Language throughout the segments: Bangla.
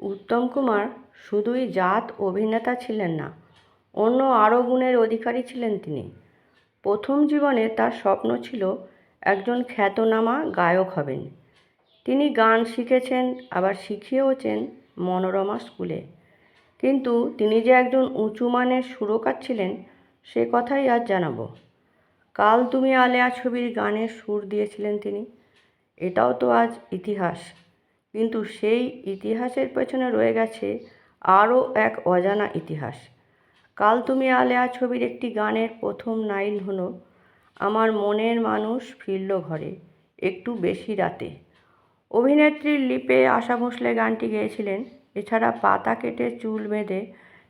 উত্তম কুমার শুধুই জাত অভিনেতা ছিলেন না, অন্য আরও গুণের অধিকারী ছিলেন তিনি। প্রথম জীবনে তার স্বপ্ন ছিল একজন খ্যাতনামা গায়ক হবেন। তিনি গান শিখেছেন, আবার শিখিয়েওছেন মনোরমা স্কুলে। কিন্তু তিনি যে একজন উঁচু মানের সুরকার ছিলেন, সে কথাই আজ জানাব। কাল তুমি আলেয়া ছবির গানের সুর দিয়েছিলেন তিনি। এটাও তো আজ ইতিহাস। কিন্তু সেই ইতিহাসের পেছনে রয়ে গেছে আরও এক অজানা ইতিহাস। কাল তুমি আলেয়া ছবির একটি গানের প্রথম লাইন হলো, আমার মনের মানুষ ফিরল ঘরে, একটু বেশি রাতে। অভিনেত্রীর লিপে আশা ভোসলে গানটি গেয়েছিলেন। এছাড়া পাতা কেটে চুল বেঁধে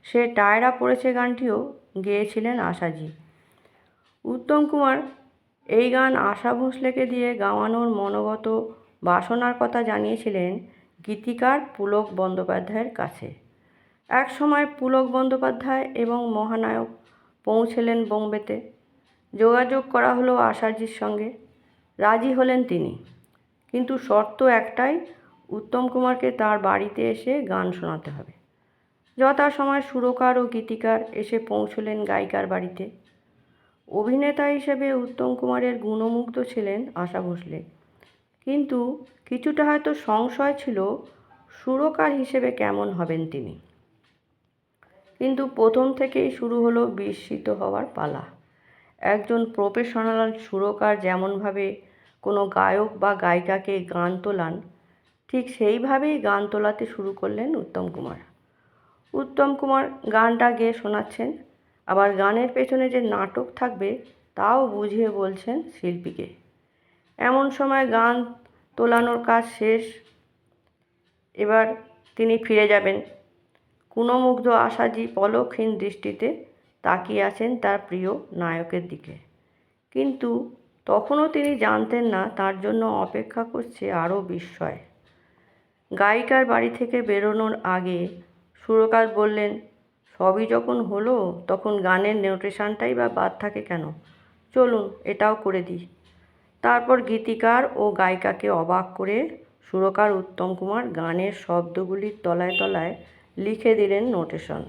সে টায়রা পড়েছে গানটিও গেয়েছিলেন আশাজি। উত্তম কুমার, এই গান আশা ভোসলেকে দিয়ে গাওয়ানোর মনোগত বাসনার কথা জানিয়েছিলেন গীতিকার পুলক বন্দ্যোপাধ্যায়ের কাছে। এক সময় পুলক বন্দ্যোপাধ্যায় এবং মহানায়ক পৌঁছলেন বোম্বেতে। যোগাযোগ করা হলো আশাজির সঙ্গে। রাজি হলেন তিনি। কিন্তু শর্ত একটাই, উত্তম কুমারকে তার বাড়িতে এসে গান শোনাতে হবে। যথাসময় সুরকার ও গীতিকার এসে পৌঁছলেন গায়িকার বাড়িতে। অভিনেতা হিসেবে উত্তম কুমারের গুণমুগ্ধ ছিলেন আশা ভোসলে। কিন্তু কিছুটা হয়তো সংশয় ছিল সুরকার হিসেবে কেমন হবেন তিনি। কিন্তু প্রথম থেকেই শুরু হলো বিস্মিত হওয়ার পালা। একজন প্রফেশনাল সুরকার যেমনভাবে কোনো গায়ক বা গায়িকাকে গান তোলান, ঠিক সেইভাবেই গান তোলাতে শুরু করলেন উত্তম কুমার। উত্তম কুমার গানটা গেয়ে শোনাচ্ছেন, আবার গানের পেছনে যে নাটক থাকবে তাও বুঝিয়ে বলছেন শিল্পীকে। এমন সময় গান তোলানোর কাজ শেষ। এবার তিনি ফিরে যাবেন। কুণমুগ্ধ আশাজি পলকহীন দৃষ্টিতে তাকিয়ে আছেন তার প্রিয় নায়কের দিকে। কিন্তু তখনও তিনি জানতেন না তার জন্য অপেক্ষা করছে আরও বিস্ময়। গায়িকার বাড়ি থেকে বেরোনোর আগে সুরকার বললেন, সবই যখন হলো, তখন গানের নোটেশনটাই বা বাদ থাকে কেন? চলুন, এটাও করে দিই। তারপর গীতিকার ও গায়িকাকে অবাক করে সুরকার উত্তম কুমার গানের শব্দগুলির তলায় তলায় লিখে দিলেন নোটেশন।